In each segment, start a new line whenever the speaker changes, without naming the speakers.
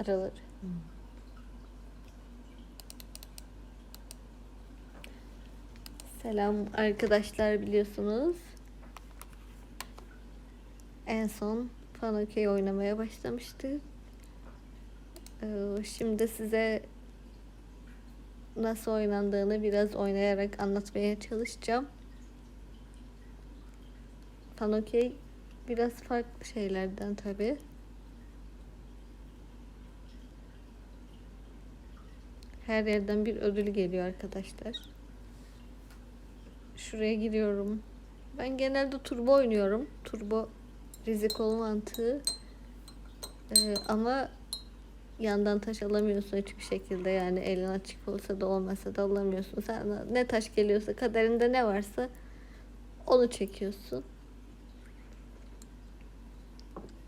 araları. Selam arkadaşlar biliyorsunuz. En son Panokey oynamaya başlamıştık. Ee, Şimdi size nasıl oynandığını biraz oynayarak anlatmaya çalışacağım. Panokey biraz farklı şeylerden tabi. Her yerden bir ödül geliyor arkadaşlar. Şuraya giriyorum. Ben genelde turbo oynuyorum. Turbo rizikolu mantığı. Ee, ama yandan taş alamıyorsun hiçbir şekilde yani elin açık olsa da olmasa da alamıyorsun. Sen ne taş geliyorsa kaderinde ne varsa onu çekiyorsun.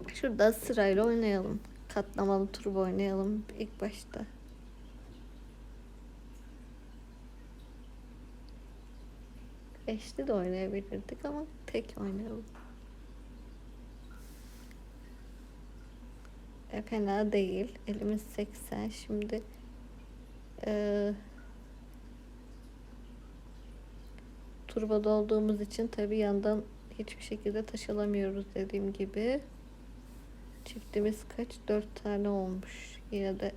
Şurada sırayla oynayalım. Katlamalı turbo oynayalım ilk başta. Eşli de oynayabilirdik ama tek oynayalım. E, fena değil. Elimiz 80. Şimdi e, turboda olduğumuz için tabi yandan hiçbir şekilde taş alamıyoruz dediğim gibi. Çiftimiz kaç? 4 tane olmuş. Yine de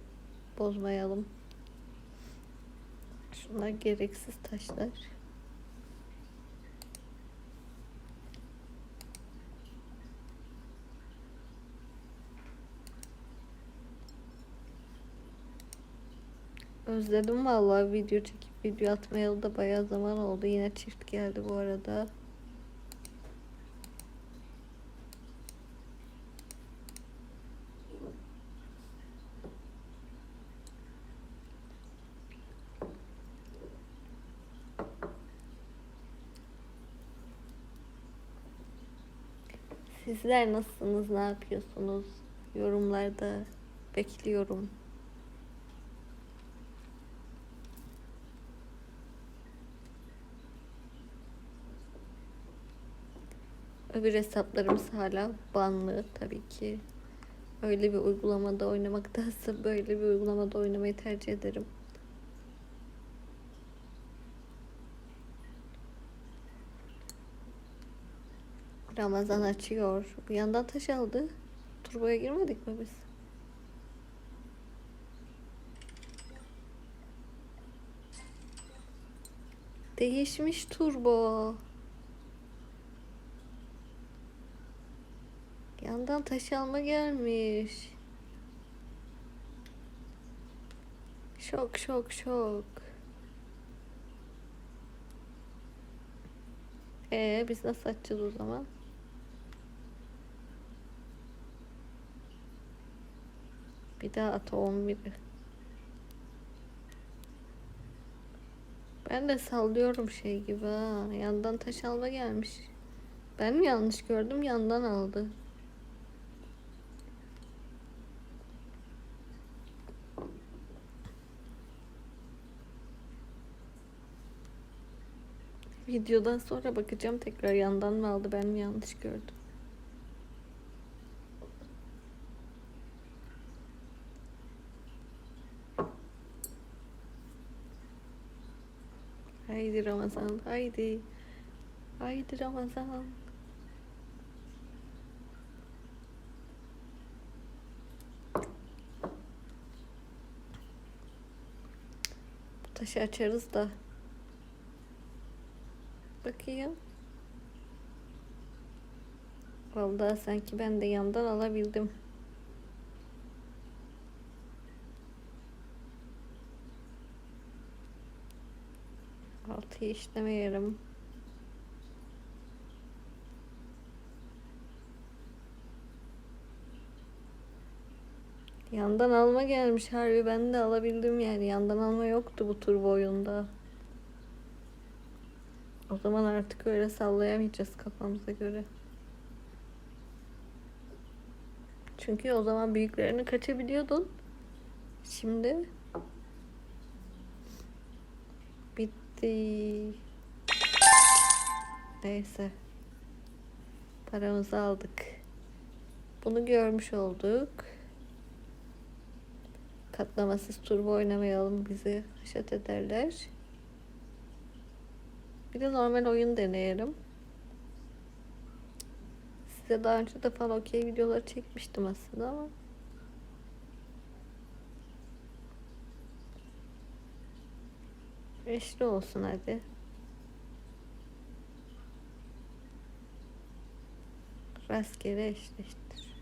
bozmayalım. Şunlar gereksiz taşlar. Özledim vallahi video çekip video atmayalı da bayağı zaman oldu. Yine çift geldi bu arada. Sizler nasılsınız? Ne yapıyorsunuz? Yorumlarda bekliyorum. Öbür hesaplarımız hala banlı tabii ki. Öyle bir uygulamada oynamaktansa böyle bir uygulamada oynamayı tercih ederim. Ramazan açıyor. Bir yandan taş aldı. Turboya girmedik mi biz? Değişmiş turbo. Yandan taş alma gelmiş. Şok şok şok. Ee biz nasıl açacağız o zaman? Bir daha at 11'i. Ben de sallıyorum şey gibi ha. Yandan taş alma gelmiş. Ben mi yanlış gördüm? Yandan aldı. Videodan sonra bakacağım tekrar yandan mı aldı ben mi yanlış gördüm. Haydi Ramazan haydi. Haydi Ramazan. Taşı açarız da. Bakayım. Vallahi sanki ben de yandan alabildim. Altıyı işlemeyelim. Yandan alma gelmiş harbi ben de alabildim yani yandan alma yoktu bu turbo oyunda. O zaman artık öyle sallayamayacağız kafamıza göre. Çünkü o zaman büyüklerini kaçabiliyordun. Şimdi bitti. Neyse. Paramızı aldık. Bunu görmüş olduk. Katlamasız turbo oynamayalım bizi haşat ederler. Bir de normal oyun deneyelim. Size daha önce de falan okey videoları çekmiştim aslında ama eşli olsun hadi. Rastgele eşleştir.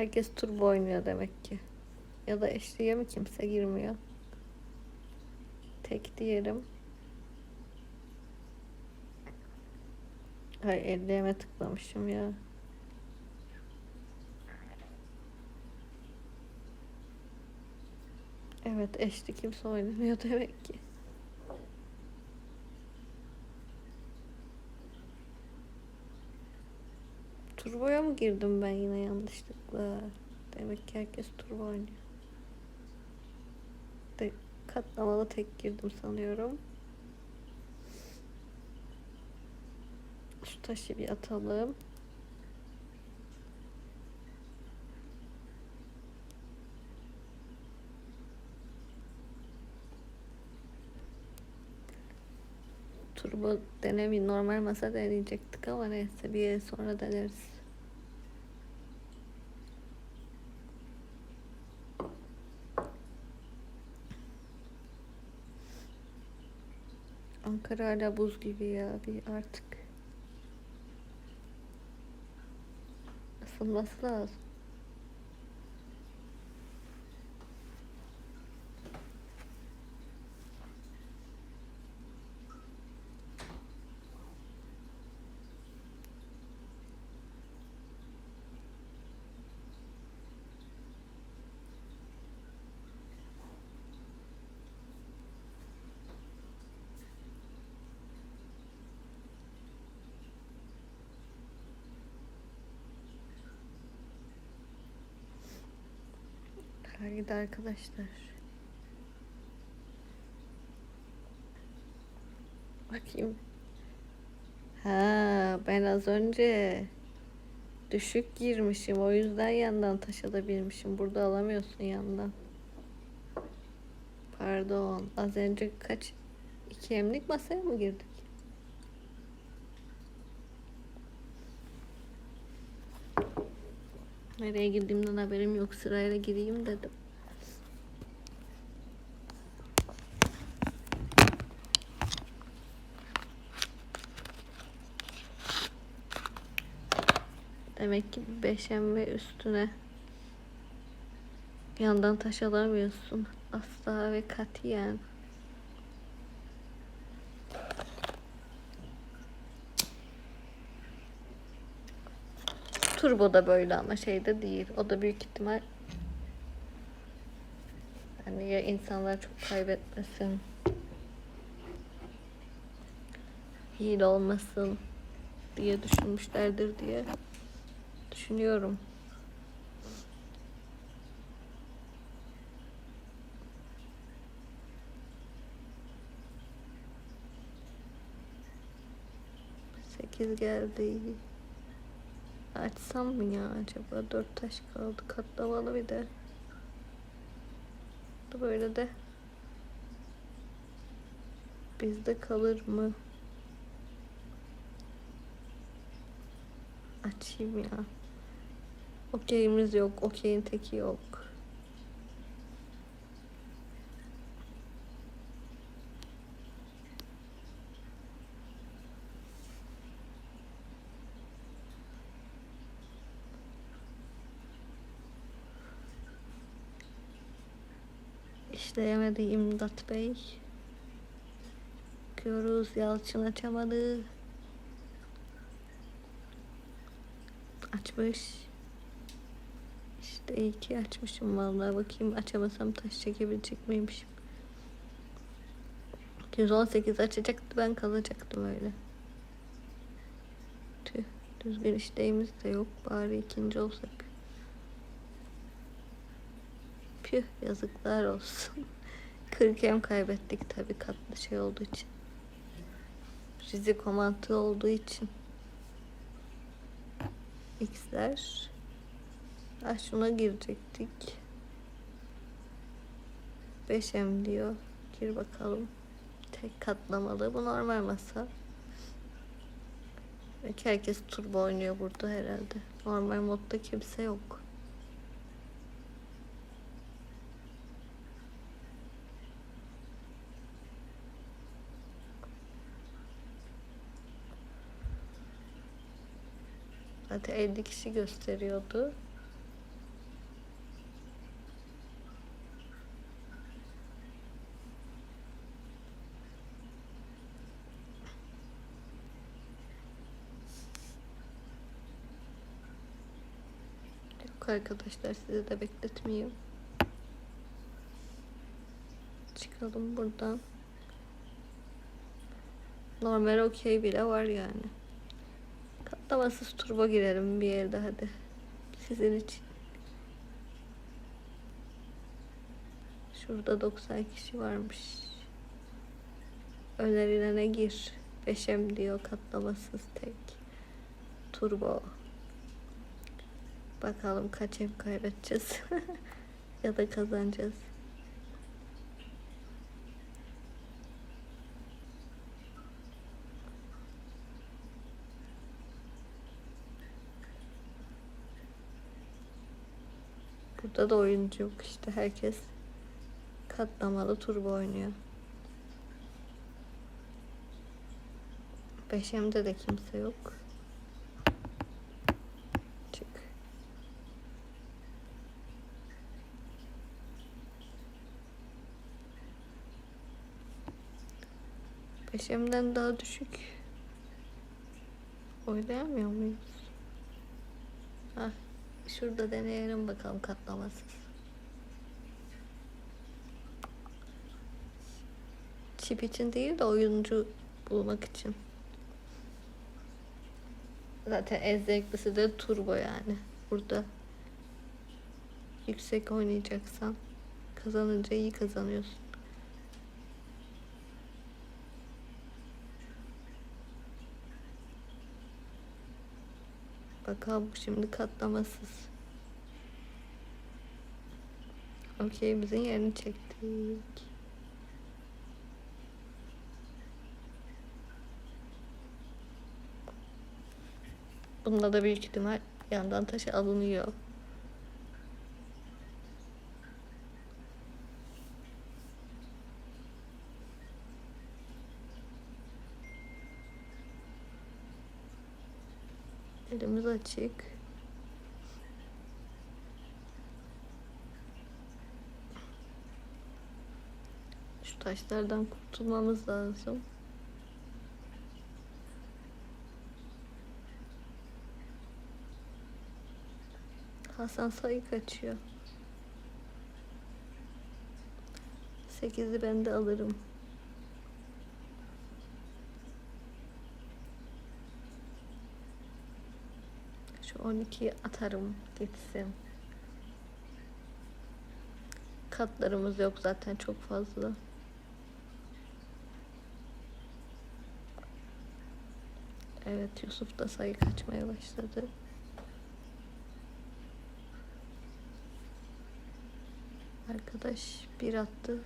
Herkes turbo oynuyor demek ki. Ya da eşliğe mi kimse girmiyor? Tek diyelim. Ay elleyeme tıklamışım ya. Evet eşli kimse oynamıyor demek ki. Turbo'ya mı girdim ben yine yanlışlıkla? Demek ki herkes turbo oynuyor. De katlamalı tek girdim sanıyorum. Şu taşı bir atalım. Turbo denemeyi normal masa deneyecektik ama neyse bir sonra deneriz. Ankara hala buz gibi ya bir artık. Isınması lazım. Haydi arkadaşlar. Bakayım. Ha, ben az önce düşük girmişim. O yüzden yandan taş alabilmişim. Burada alamıyorsun yandan. Pardon. Az önce kaç? iki emlik masaya mı girdik? Nereye girdiğimden haberim yok. Sırayla gireyim dedim. Demek ki 5M ve üstüne yandan taş alamıyorsun. Asla ve katiyen. Turbo da böyle ama şeyde değil. O da büyük ihtimal hani ya insanlar çok kaybetmesin. Hile olmasın diye düşünmüşlerdir diye düşünüyorum. Sekiz geldi. Açsam mı ya acaba? Dört taş kaldı. Katlamalı bir de. Böyle de bizde kalır mı? Açayım ya. Okeyimiz yok. Okeyin teki yok. İşleyemedi İmdat Bey. Bakıyoruz Yalçın açamadı. Açmış. İşte iyi ki açmışım vallahi bakayım açamasam taş çekebilecek miymişim. 118 açacaktı ben kalacaktım öyle. Tüh düzgün işleyimiz de yok bari ikinci olsak. Püh yazıklar olsun. 40 em kaybettik tabi katlı şey olduğu için. Riziko mantığı olduğu için. X'ler. Ah şuna girecektik. 5M diyor. Gir bakalım. Tek katlamalı. Bu normal masa. Belki herkes turbo oynuyor burada herhalde. Normal modda kimse yok. Zaten 50 kişi gösteriyordu. Yok arkadaşlar sizi de bekletmeyeyim. Çıkalım buradan. Normal okey bile var yani. Katlamasız turbo girelim bir yerde hadi. Sizin için. Şurada 90 kişi varmış. Önerilerine gir. 5M diyor katlamasız tek. Turbo. Bakalım kaç em kaybedeceğiz. ya da kazanacağız. Burada da oyuncu yok işte herkes katlamalı turbo oynuyor. 5M'de de kimse yok. Çık. Beşemden daha düşük. Oynayamıyor muyuz? Ah, şurada deneyelim bakalım katlamasız. Çip için değil de oyuncu bulmak için. Zaten en zevklisi de turbo yani. Burada yüksek oynayacaksan kazanınca iyi kazanıyorsun. Bakalım şimdi katlamasız. Okey bizim yerini çektik. Bunda da büyük ihtimal yandan taşı alınıyor. Elimiz açık. Şu taşlardan kurtulmamız lazım. Hasan sayı kaçıyor. Sekizi ben de alırım. Şu 12'yi atarım gitsin. Katlarımız yok zaten çok fazla. Evet Yusuf da sayı kaçmaya başladı. Arkadaş bir attı.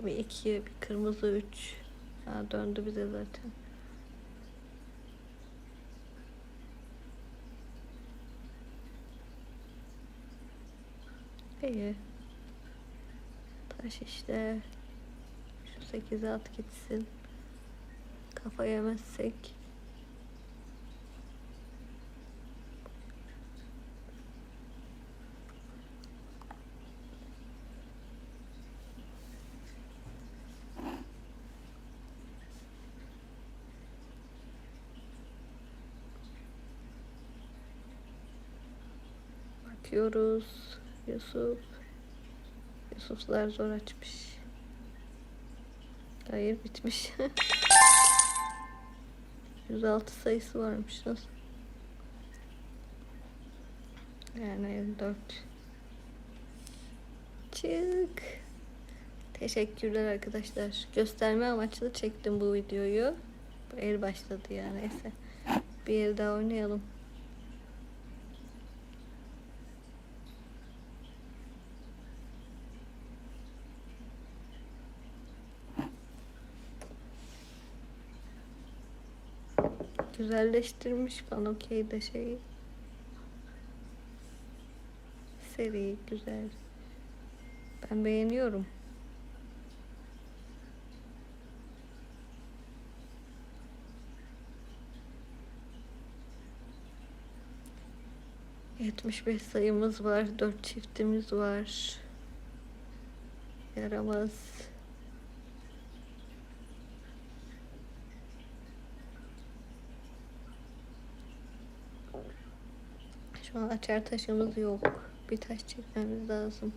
Bir iki, bir kırmızı üç. Ha, döndü bize zaten. İyi. Taş işte. Şu sekize at gitsin. Kafa yemezsek. Bakıyoruz. Yusuf. Yusuflar zor açmış. Hayır bitmiş. 106 sayısı varmış nasıl? Yani 4. Çık. Teşekkürler arkadaşlar. Gösterme amaçlı çektim bu videoyu. Bu el başladı ya neyse. Bir el daha oynayalım. Güzelleştirmiş okey de şeyi. Seri güzel. Ben beğeniyorum. Yetmiş beş sayımız var. Dört çiftimiz var. Yaramaz. Açar taşımız yok. Bir taş çekmemiz lazım.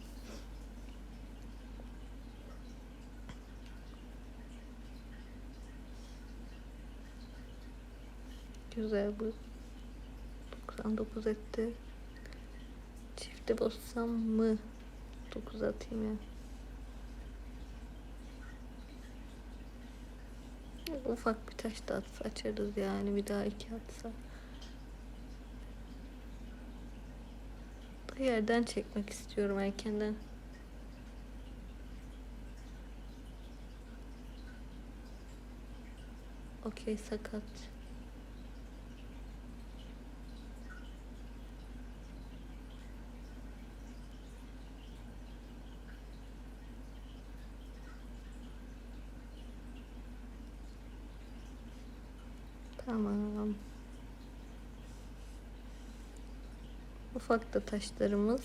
Güzel bu. 99 etti. Çifte bossam mı? 9 atayım ya. Ufak bir taş da atsa açarız yani bir daha iki atsa. Bu yerden çekmek istiyorum erkenden. Okey sakat. Tamam. Ufak da taşlarımız.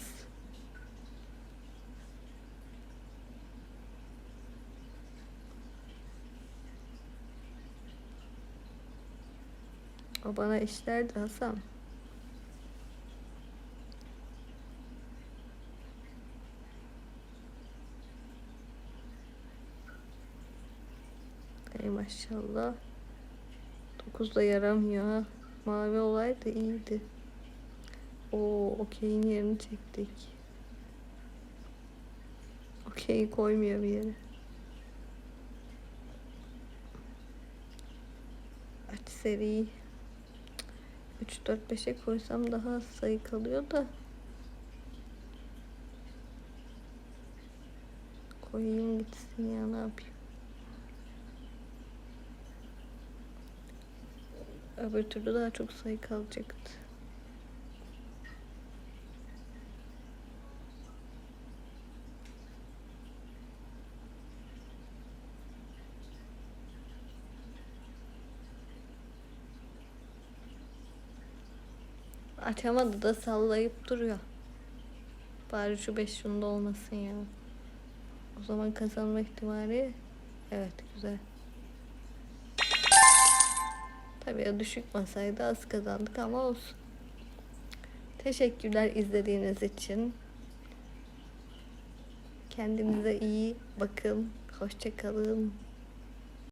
O bana işlerdi Hasan. Ey maşallah. Dokuz da yaramıyor ha. Mavi olaydı iyiydi. O okeyin yerini çektik. Okeyi koymuyor bir yere. Aç seri. 3 4 5'e koysam daha az sayı kalıyor da. Koyayım gitsin ya ne yapayım. Öbür türlü daha çok sayı kalacaktı. Açamadı da sallayıp duruyor. Bari şu 5 şunda olmasın ya. O zaman kazanma ihtimali evet güzel. Tabii düşük masaydı az kazandık ama olsun. Teşekkürler izlediğiniz için. Kendinize iyi bakın. Hoşçakalın.